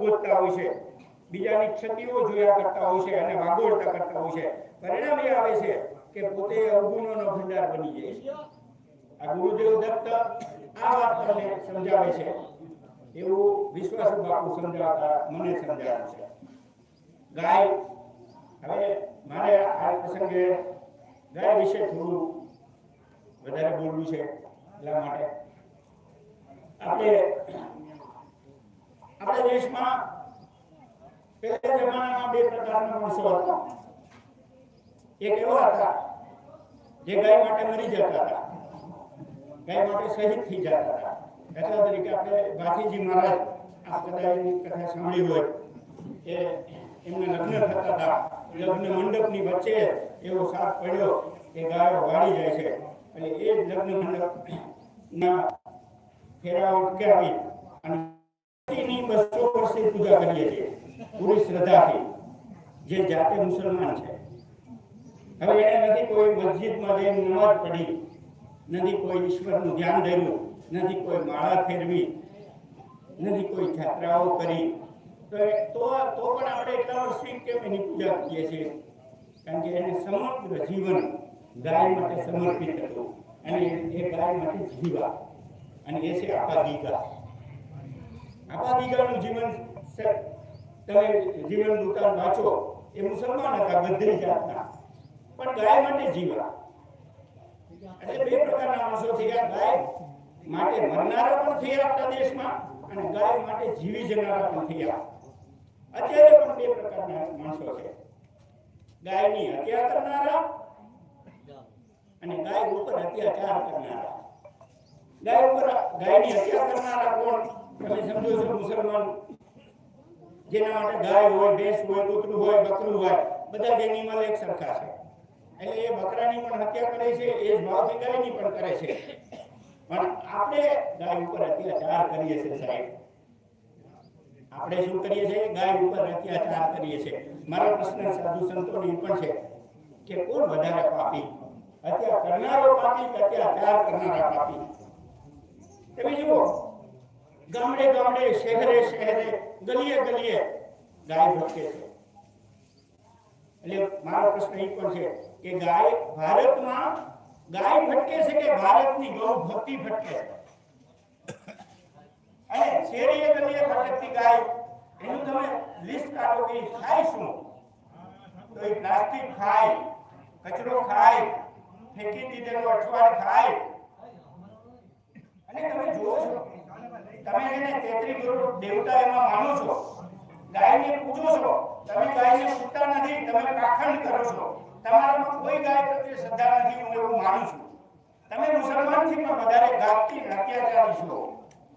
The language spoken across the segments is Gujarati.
ગોતતા હોય છે. બીજાની ક્ષતિઓ જોયા કરતા હોય છે અને વાગોળતા કરતા હોય છે. પરિણામ એ આવે છે કે પોતે અવગુણોનો ભંડાર બની જાય છે. આ ગુરુદેવ દત્ત આ વાત તમને સમજાવે છે. એવું વિશ્વાસુ બાપુ સમજાવતા મને સમજાવે છે. ગાય, હવે મારે આ પ્રસંગે ગાય વિશે થોડું વધારે બોલવું છે એટલા માટે. આપણે આપણા દેશમાં પહેલા જમાનામાં બે પ્રકારના માણસો હતા. એક એવા હતા જે ગાય માટે મરી જતા હતા. ગાય માટે શહીદ થઈ જતા હતા. દાખલા તરીકે આપણે ગાંધીજી મહારાજ આ કદાચ કથા સાંભળી હોય કે એમને લગ્ન થતા હતા. લગ્ન મંડપની વચ્ચે એવો સાપ પડ્યો કે ગાયો વાળી જાય છે. અને એ જ લગ્ન મંડપના ફેરાઓ અટકાવી અને ની બસો પૂજા કરીએ છીએ. પૂરી શ્રદ્ધાથી. જે જાતે મુસલમાન છે. હવે એને નથી કોઈ મસ્જિદમાં જઈને નમાજ પડી નથી કોઈ ઈશ્વરનું ધ્યાન ધર્યું. નથી કોઈ માળા ફેરવી. નથી કોઈ જાત્રાઓ કરી. તો તો પણ આપણે એટલા વર્ષથી કેમ એની પૂજા કરીએ છીએ? કારણ કે એને સમગ્ર જીવન ગાય માટે સમર્પિત હતું. અને એ ગાય માટે જીવા. અને એ છે આપાદિકા આપાદિકાનું જીવન સ- તમે જીવન દુકાન વાંચો, એ મુસલમાન હતા, બધી જાતના. પણ ગાય માટે જીવા એટલે બે પ્રકારના માણસો થયા, ગાય માટે મરનારા પણ થયા આપણા દેશમાં, અને ગાય માટે જીવી જનારા પણ થયા. અત્યારે પણ બે પ્રકારના માણસો છે. ગાયની હત્યા કરનારા અને ગાય ઉપર અત્યાચાર કરનારા. ગાય ઉપર ગાયની હત્યા કરનારા કોણ? તમે સમજો છો મુસલમાન જેના માટે ગાય હોય, ભેંસ હોય, કૂતરું હોય, બકરું હોય, બધા જ એનિમલ એક સરખા છે. એટલે એ બકરાની પણ હત્યા કરે છે, એ જ ભાવથી ગાયની પણ કરે છે. પણ આપણે ગાય ઉપર અત્યાચાર કરીએ છીએ સાહેબ. આપણે શું કરીએ છીએ? ગાય ઉપર અત્યાચાર કરીએ છીએ. મારો પ્રશ્ન સાધુ એ પણ છે કે કોણ વધારે પાપી? અત્યાર કરનારો પાપી કે અત્યાચાર કરનારા પાપી? તમે જુઓ, ગામડે ગામડે, શહેરે શહેરે ગલીએ ગલીએ ગાય ભટકે છે એટલે મારો પ્રશ્ન એ પણ છે કે ગાય ભારતમાં ગાય ભટકે છે કે ભારતની ગૌ ભક્તિ ભટકે છે અને શેરીએ ગલીએ ભટકતી ગાય એનું તમે લિસ્ટ કાઢો કે ઈ ખાય શું તો એ પ્લાસ્ટિક ખાય કચરો ખાય ફેંકી દીધેલો અઠવાડ ખાય અને તમે જુઓ છો તમે એને તેત્રી ગુરુ દેવતા એમાં માનો છો? ગાયને પૂજો છો? તમે ગાયને પૂજતા નથી, તમે પાખંડ કરો છો? તમારામાં કોઈ ગાય પ્રત્યે શ્રદ્ધા નથી, હું એવું માનું છું. તમે મુસલમાનથી પણ વધારે ગાપતી અત્યાચારી છો.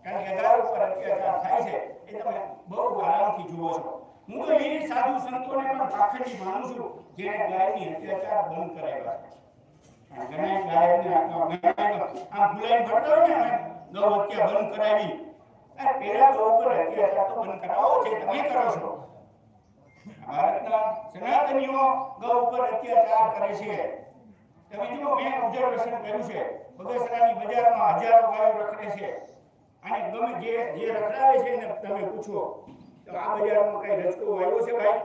કારણ કે ગાય ઉપર અત્યાચાર થાય છે, એ તમે બહુ આરામથી જુઓ છો. હું તો એ સાધુ સંતોને પણ પાખંડી માનું છું જેને ગાયની અત્યાચાર બંધ કરાવ્યા છે. ઘણા ગાયને આ ભૂલાઈ ભરતા ને ગૌ હત્યા બંધ કરાવી પેલા અત્યાચાર તો બંધ કરાવો છે તમે કરો છો. ભારતના સનાતનીઓ ગૌ ઉપર અત્યાચાર કરે છે. તમે જુઓ મેં ઓબ્ઝર્વેશન કર્યું છે. બગસરાની બજારમાં હજારો ગાયો રખડે છે. અને ગમે જે જે રખડાવે છે એને તમે પૂછો તો આ બજારમાં કઈ રસ્તો આવ્યો છે ભાઈ?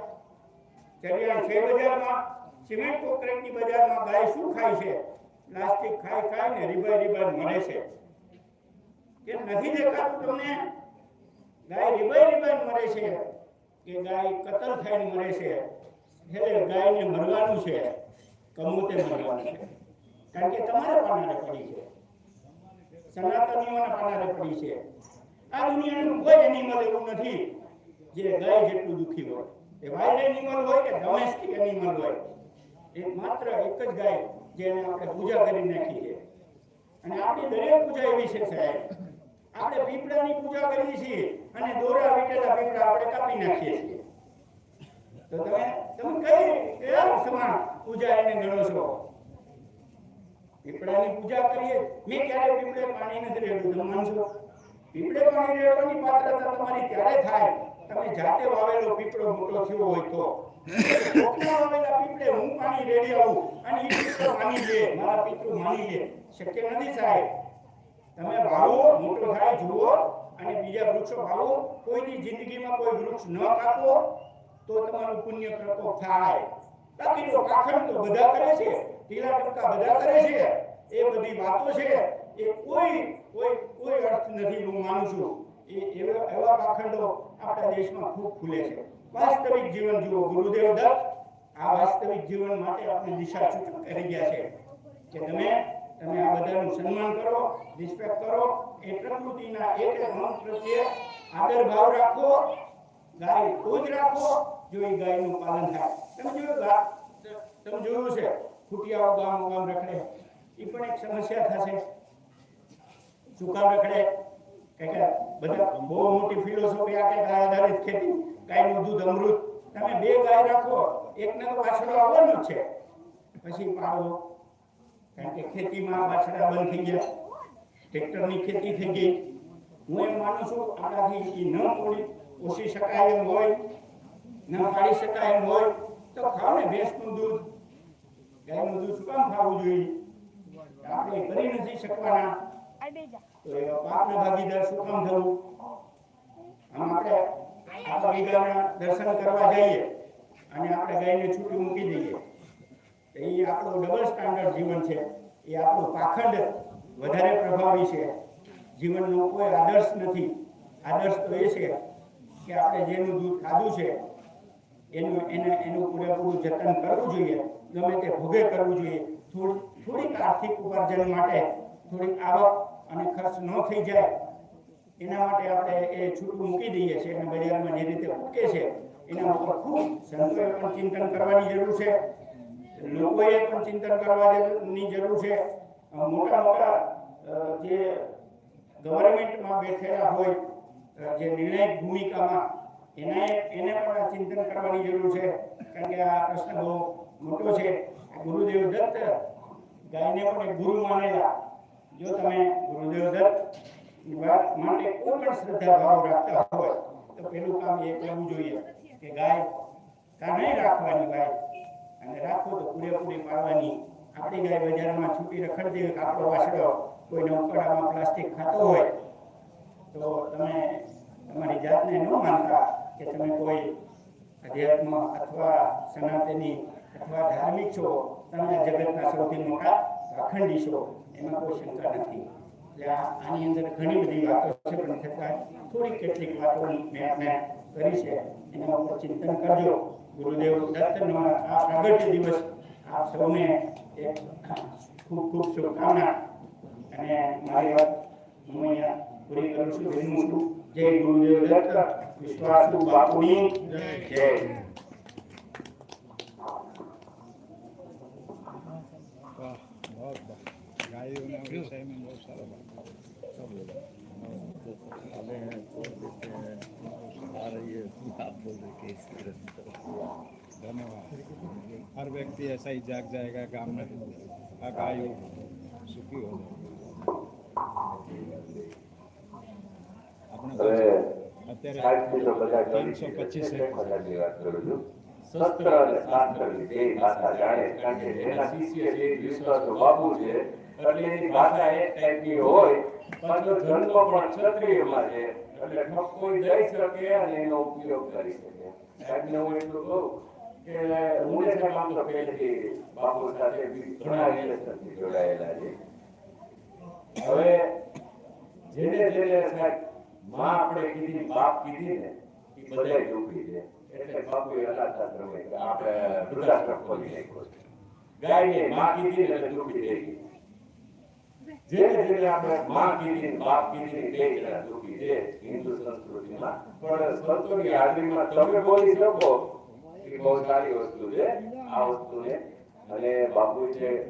ચરિયાણ છે બજારમાં? સિમેન્ટ કોન્ક્રીટની બજારમાં ગાય શું ખાય છે? પ્લાસ્ટિક ખાઈ ખાઈ ને રીબાઈ રીબાઈ મરે છે. કેમ નથી દેખાતું તમને? ગાય રીબાઈ રીબાઈ મરે છે. કે ગાય કતલ થઈને મરે છે. એટલે ગાયને મરવાનું છે. કમોતે મરવાનું છે. કારણ કે તમારે પાનારે પડી છે. સનાતનીઓના પાનારે પડી છે. આ દુનિયાનું કોઈ એનિમલ એવું નથી જે ગાય જેટલું દુઃખી હોય. એ વાઇલ્ડ એનિમલ હોય કે ડોમેસ્ટિક એનિમલ હોય. એ માત્ર એક જ ગાય જેને આપણે પૂજા કરી નાખી છે. અને આપણી દરેક પૂજા એવી છે સાહેબ. આપણે પીપળાની પૂજા કરીએ છીએ અને દોરા વીટેલા પીપળા આપણે કાપી નાખીએ છીએ. તો તમે તમે કઈ કયા સમાન પૂજા એને ગણો છો? પીપળાની પૂજા કરીએ, મેં ક્યારે પીપળે પાણી નથી રેડ્યું તમે માનશો પીપળે પાણી રેડવાની પાત્રતા તમારી ત્યારે થાય તમે જાતે વાવેલો પીપળો મોટો થયો હોય તો. પીપળે હું પાણી રેડી આવું અને એ પીપળો માની લે, મારા પિતૃ માની લે. શક્ય નથી સાહેબ. તમે વાવો મોટો થાય, જુઓ અને બીજા વૃક્ષો વાવો કોઈની જિંદગીમાં કોઈ વૃક્ષ ન કાપો તો તમારું પુણ્ય પ્રકોપ થાય. બાકી તો પાખંડ તો બધા કરે છે ટીલા ટપકા બધા કરે છે. એ બધી વાતો છે, એ કોઈ કોઈ કોઈ અર્થ નથી હું માનું છું. એ એવા એવા પાખંડો આપણા દેશમાં ખૂબ ખુલે છે. વાસ્તવિક જીવન જુઓ, ગુરુદેવ દત્ત આ વાસ્તવિક જીવન માટે આપણે દિશા સૂચન કરી ગયા છે. કે તમે તમે આ બધાનું સન્માન કરો રિસ્પેક્ટ કરો. એ પ્રકૃતિના એક એક મંત્ર છે આદર ભાવ રાખો, ગાય તો રાખો, જો એ ગાયનું પાલન થાય. તમે જોયું તમે જોયું છે ખૂટિયાઓ ગામ ગામ રખડે. એ પણ એક સમસ્યા થશે. શું રખડે? કે બધા બહુ મોટી ફિલોસોફી આ કે ગાય આધારિત ખેતી, ગાયનું દૂધ અમૃત. તમે બે ગાય રાખો, એકને તો પાછળ આવવાનું છે. પછી પાડો કારણ કે ખેતીમાં બાછડા બંધ થઈ ગયા. ટ્રેક્ટરની ખેતી થઈ ગઈ. હું એમ માનું છું, આપણાથી એ ન તોડી ઓછી શકાય એમ હોય, ન કાઢી શકાય એમ હોય, તો ખાવ ને ભેંસનું દૂધ. ગાયનું દૂધ શું કામ ખાવું જોઈએ? આપણે કરી નથી શકવાના. તો એવા પાપના ભાગીદાર શું કામ થવું? આમ આપણે આ દર્શન કરવા જઈએ અને આપણે ગાયને છૂટી મૂકી દઈએ. એ આપણું ડબલ સ્ટાન્ડર્ડ જીવન છે. એ આપણું પાખંડ વધારે પ્રભાવી છે. જીવનનો કોઈ આદર્શ નથી. આદર્શ તો એ છે કે આપણે જેનું દૂધ ખાધું છે, એનું એને, એનું પૂરેપૂરું જતન કરવું જોઈએ. ગમે તે ભોગે કરવું જોઈએ. થોડી, થોડીક આર્થિક ઉપાર્જન માટે થોડીક આવક અને ખર્ચ ન થઈ જાય, એના માટે આપણે એ છૂટું મૂકી દઈએ છીએ અને બજારમાં જે રીતે ઉકે છે, એના ઉપર ખૂબ સંતોષ ચિંતન કરવાની જરૂર છે. લોકોએ પણ ચિંતન કરવાની જરૂર છે. અ, મોટા મોટા અ, જે ગવર્મેન્ટમાં બેઠેલા હોય અ, જે નિર્ણાયક ભૂમિકામાં એને એને પણ આ ચિંતન કરવાની જરૂર છે. કારણ કે આ પ્રશ્ન બહુ મોટો છે. ગુરુદેવ દત્ત ગાયને પણ એક ગુરુ માનેલા. જો તમે ગુરુદેવ દત્ત વાત માટે કોઈ પણ શ્રદ્ધા ભાવ રાખતા હોય તો પેલું કામ એ કરવું જોઈએ કે ગાય કા નહીં રાખવાની ગાય અને રાખો તો પૂરેપૂરી પાડવાની આપણી ગાય બજારમાં છૂટી રખડતી હોય કાપડો વાસડો કોઈ નૌકડામાં પ્લાસ્ટિક ખાતો હોય, તો તમે તમારી જાતને ન માનતા કે તમે કોઈ અધ્યાત્મ અથવા સનાતની અથવા ધાર્મિક છો. તમે જગતના સૌથી મોટા અખંડી છો. એમાં કોઈ શંકા નથી. એટલે આની અંદર ઘણી બધી વાતો છે, પણ છતાં થોડી કેટલીક વાતો મેં આપણે કરી છે. એના ઉપર ચિંતન કરજો. ગુરુદેવ દત્તનો આ પ્રાગટ્ય દિવસ આપ સૌને એક ખૂબ ખૂબ શુભકામના અને મારી વાત હું અહીંયા પૂરી કરું છું વિનમું છું જય ગુરુદેવ દત્ત વિશ્વાસુ બાપુની જય वाह बहुत वाह गायों के विषय में बहुत सारा बात सब हमें हैं छोड़ देते हैं आ रही है आप बोल रहे व्यक्ति ऐसा ही जाग जाएगा गांव में आ गायों सुखी हो આપણે હવે અત્યારે સાહેબથી તો બધા કરી ત્રણસો પચીસ એક વખતની વાત કરું છું શસ્ત્ર અને શાસ્ત્રની બે ભાષા જાણે કારણ કે જેના શિષ્ય છે એ વિશ્વાસુ બાપુ છે એટલે એની ભાષા એક ટાઈપની હોય પાછો જન્મ પણ ક્ષત્રિયમાં છે એટલે ઠપકો દઈ શકે અને એનો ઉપયોગ કરી શકે સાહેબને હું એટલું કહું કે હું ને સાહેબ આમ તો પહેલેથી બાપુ સાથે ઘણા રિલેશનથી જોડાયેલા છે. હવે જેને જેને માં આપણે કીધી, બાપ કીધી ને, એ બધાય દુઃખી છે. એટલે બાપુએ અનાથાશ્રમે આપણે વૃદ્ધાશ્રમ ખોલી નાખ્યો છે. ગાયને માં કીધી એટલે જોખી થઈ ગઈ. બાપ હિન્દુ સંસ્કૃતિમાં. પણ સંતોની હાજરીમાં તમે બોલી શકો બહુ સારી વસ્તુ છે. આ વસ્તુને અને બાપુ છે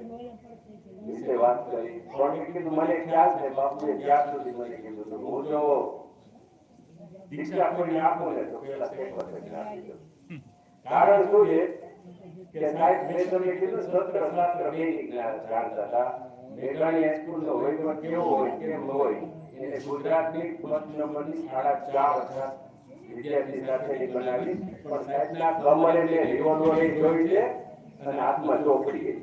વિશે વાત કરી પણ કીધું મને ખ્યાલ છે બાપુએ ત્યાં સુધી મને કીધું હતું, હું જો દીક્ષા તો કેવો હોય કેમ હોય એને ગુજરાતની ફર્સ્ટ નંબરની સાડા ચાર વિદ્યાર્થી સાથે બનાવી પણ સાહેબના કમર એટલે રિવોલ્વર જોઈ છે અને હાથમાં ચોપડી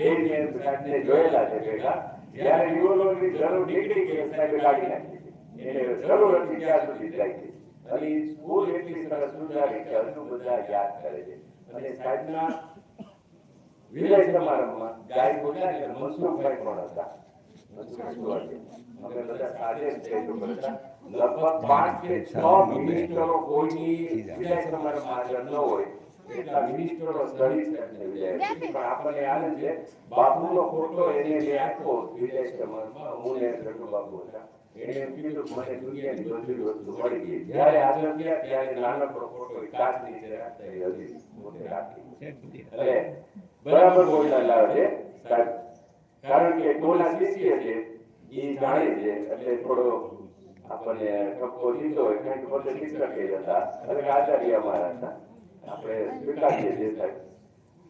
એ મેં સાહેબને જોયેલા છે ભેગા જ્યારે રિવોલ્વરની જરૂર નીકળી ગઈ સાહેબે કાઢી નાખી. એને જરૂર હતી ત્યાં સુધી જાય છે અને સ્કૂલ એટલી સરસ સુધારી કે હજુ બધા યાદ કરે છે. અને સાહેબના વિજય સમારંભમાં ગાય બોલ્યા એટલે મનસુખભાઈ પણ હતા. મળી ગઈ જ્યારે આગળ ગયા ત્યારે નાનકડો ફોટો કાચ નીચે રાખતા એ બરાબર સાહેબ કારણ ટોલા કોના શિષ્ય છે એ જાણે છે. એટલે થોડો આપણને ઠપકો દીધો હોય કંઈક પોતે શિક્ષક હતા અને આચાર્ય અમારા હતા. આપણે સ્વીકારીએ છીએ સાહેબ.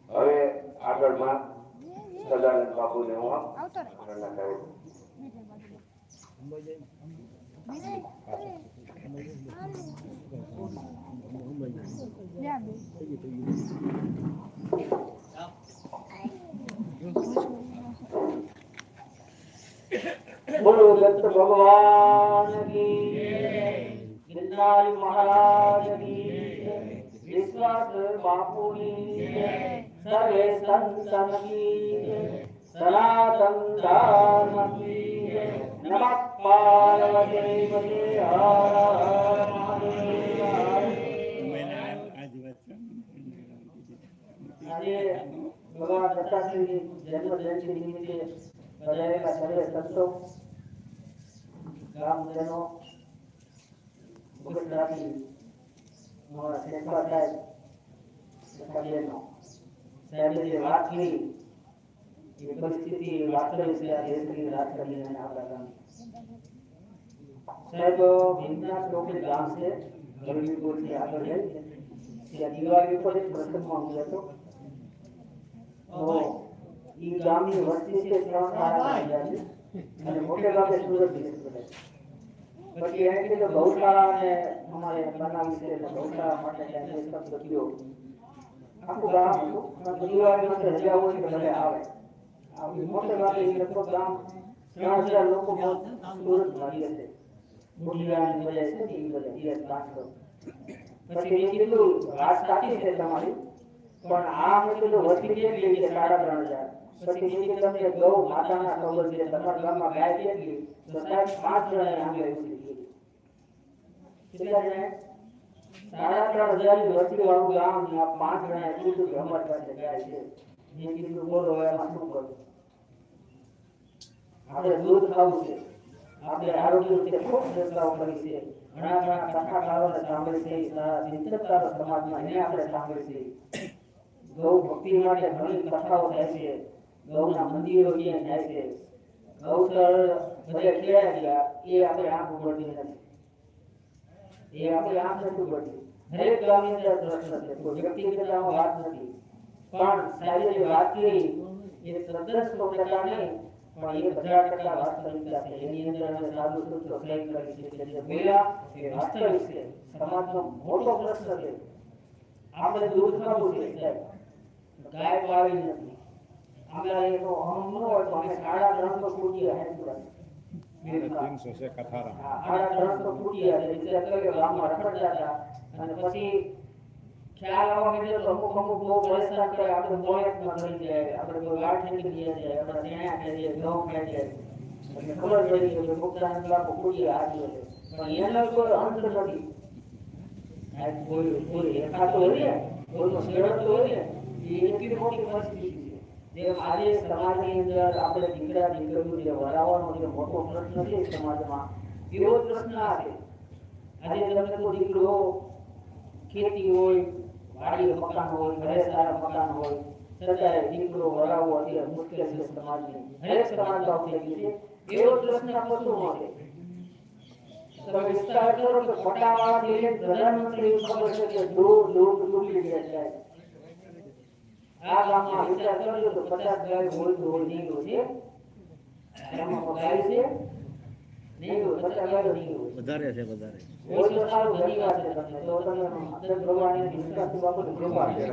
હવે આગળમાં સદાનંદ બાપુને હું આગળના સાહેબ. બોલો દત્ત ભગવાન કી ગિરનારી મહારાજ કી વિશ્વાસ બાપુની સર્વે સંતન કી સનાતન ધર્મ કી નમઃ પાર્વતી પતે હર હર આજે ભગવાન દત્તાત્રેયની જન્મ જયંતિ નિમિત્તે પધારેલા સર્વે સંતો શેખવા સાહેબ છે, આ દેશની રાજકારણી અને આપણા ગામ સાહેબ, ભીમનાથ લોકલ ગામ છે આગળ છે ત્યાં દિવાળી ઉપર એક તો ઈ ગામની વસ્તી છે ત્રણ સાડા હજાર છે અને મોટે ભાગે સુરત ડિસ્ટ્રિક્ટ પછી એને કીધું ગૌશાળાને અમારે બનાવી છે એટલે ગૌશાળા માટે ત્યાં જે શબ્દ થયો આખું ગામ હતું પણ દિવાળી માટે રજા હોય તો ભલે આવે આવી મોટે ભાગે ઈ લગભગ ગામ ત્રણ હજાર લોકો સુરત ભાગીએ છે બુઢિયાની બજાય છે ને ઈ બધા દિવસ પાંચસો પછી મેં કીધું વાત સાચી છે તમારી પણ આ મેં કીધું વસ્તી કેટલી છે સાડા ત્રણ હજાર પછી મેં કીધું તમને ગૌ માતાના ખબર છે તમારા ગામમાં ગાય કેટલી તો સાહેબ પાંચ જણાએ આંગળે ઉતરી ગઈ કેટલા જણાએ સાડા ત્રણ હજારની વસ્તી વાળું ગામ ને આ પાંચ જણાએ કીધું કે અમારી પાસે ગાય છે. મેં કીધું બોલો હવે આમાં શું કરું? આપણે દૂધ ખાવું છે. આપણે આરોગ્ય રીતે ખૂબ ચર્ચાઓ કરી છે. ઘણા ઘણા કથાકારોને સાંભળી છે. સારા ચિંતનકારો સમાજમાં એને આપણે સાંભળી છે. ગૌ ભક્તિ માટે ઘણી કથાઓ થાય છે. ગૌના મંદિરો ક્યાં થાય છે. ગૌતળ બધે ખેડાઈ ગયા એ આપણે આંખ ઉઘડતી નથી. એ આપણે આંખ નથી ઉઘડતી દરેક ગામની અંદર પ્રશ્ન છે. કોઈ વ્યક્તિગત આમાં વાત નથી. પણ સાહેબે જે વાત કરી, એ તદ્દન સો ટકા નહીં, પણ એ હજાર ટકા વાસ્તવિકતા છે. એની અંદર અમે સાધુ સૂત્રો ક્લેમ કરી છે કે જે બોલ્યા, એ વાસ્તવિક છે. સમાજનો મોટો પ્રશ્ન છે. આપણે દૂધ ખાવું છે સાહેબ. ગાય પાવી નથી. આપણે એનો અહમ ન હોય તો અમે સાડા ત્રણસો તો હેન્ડપુરા ત્રણસો છે કથારા સાડા ત્રણસો ફૂટીએ એટલે વિચાર ગામમાં રખડતા હતા? અને પછી ખ્યાલ આવવા માંડ્યો તો અમુક અમુક બહુ પરેશાન કરે આપણે મોળેકમાં કરી જાય આપણે કોઈ વાળ ઠેકી જાય આપણે ચણા ખાઈ ઘઉં ખાઈ એટલે ખબર પડી કે ફૂટીએ હાજર છે પણ એનો કોઈ અંત નથી. કોઈ કોઈ રેખા તો હોય ને. કોઈનો શેડો તો હોય ને. એ એટલી મોટી જેમ આજે અંદર આપણે દીકરા દીકરીઓ જે વરાવાનો જે મોટો પ્રશ્ન છે સમાજમાં, એવો જ પ્રશ્ન આજે તમે ખેતી હોય, વાડી મકાન હોય મકાન હોય દીકરો વરાવવો અત્યારે મુશ્કેલ છે સમાજની. હરેક થઈ ગયું છે. પ્રશ્ન કશું નથી તમે વિસ્તાર કરો તો પ્રધાનમંત્રી છે કે આ ગામમાં વિચાર કર્યો તો પચાસ ગાય હોય તો હોય નહીં હોય છે એમાં ગાય છે નહીં હોય પચાસ ગાયો નહીં હોય વધારે છે વધારે હોય તો સારું ધન્યવાદ છે તમને તો તમે અંદર ભગવાનની નિષ્ઠાથી બાબત કૃપા છે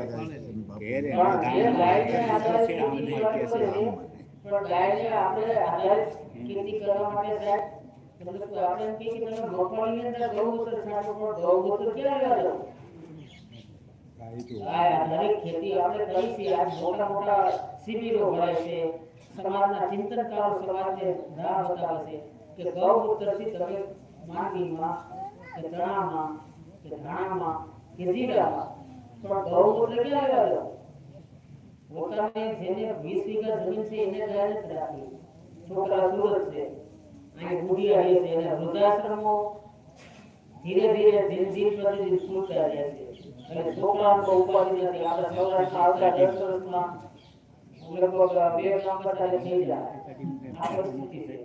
ઘેરે પણ જે ગાયને આધારે ખેતી કરવાની કરે છે, પણ ગાયને આપણે આધારિત ખેતી કરવા માટે સાહેબ એટલે તો આપણે એમ કહીએ કે તમે મગફળીની અંદર ગૌમૂત્ર છાંટો પણ ગૌમૂત્ર ક્યાં લેવા જાવ ગાય તો આ આધારિત ખેતી આપણે કરી છે. આજ મોટા મોટા શિબિરો ભરાય છે. સમાજના ચિંતનકારો સમાજને રાહ બતાવે છે કે ગૌમૂત્રથી તમે માંડવીમાં કે ચણામાં કે ધાણામાં કે જીરામાં. પણ ગૌમૂત્ર ક્યાં લેવા જાવ પોતાને જેને 20 વીઘા જમીન છે એને ગાય નથી રાખી. છોકરા સુરત છે. અહીં બુઢિયા રહે છે. એને વૃદ્ધાશ્રમો ધીરે ધીરે દિન દિન પ્રતિદિન ખૂટતા રહ્યા છે. એટલે છોકરાઓને બહુ ઉપાધિ નથી. આપણે સૌરાષ્ટ્રમાં આવતા દસ વર્ષમાં લગભગ બે ગામ બધા થઈ જાય. આ પરિસ્થિતિ છે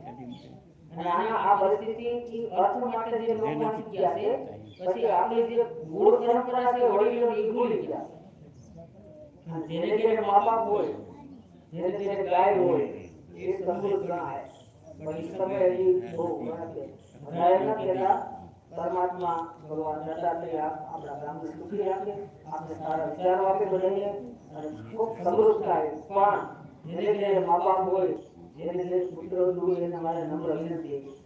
અને આના આ પરિસ્થિતિ ઈ અર્થ માટે જે લોકો શીખ્યા છે પછી આપણી જે મૂળ પરંપરા છે વડીલો એ ભૂલી ગયા. અને જેને ઘેરે મા બાપ હોય જેને ઘેરે ગાય હોય એ સમૃદ્ધ ગણાય પણ એ સમય હજી બહુ ભરાય ન કહેતા પરમાત્મા ભગવાન દત્તાત્રેય આપ- આપણા ગામને સુખી રાખે આપણે સારા વિચારો આપે બધાને, અને ખૂબ સમૃદ્ધ થાય. પણ જેને ઘેરે મા બાપ હોય, જેને ઘેરે પુત્ર હોય, એને મારે નમ્ર વિનંતી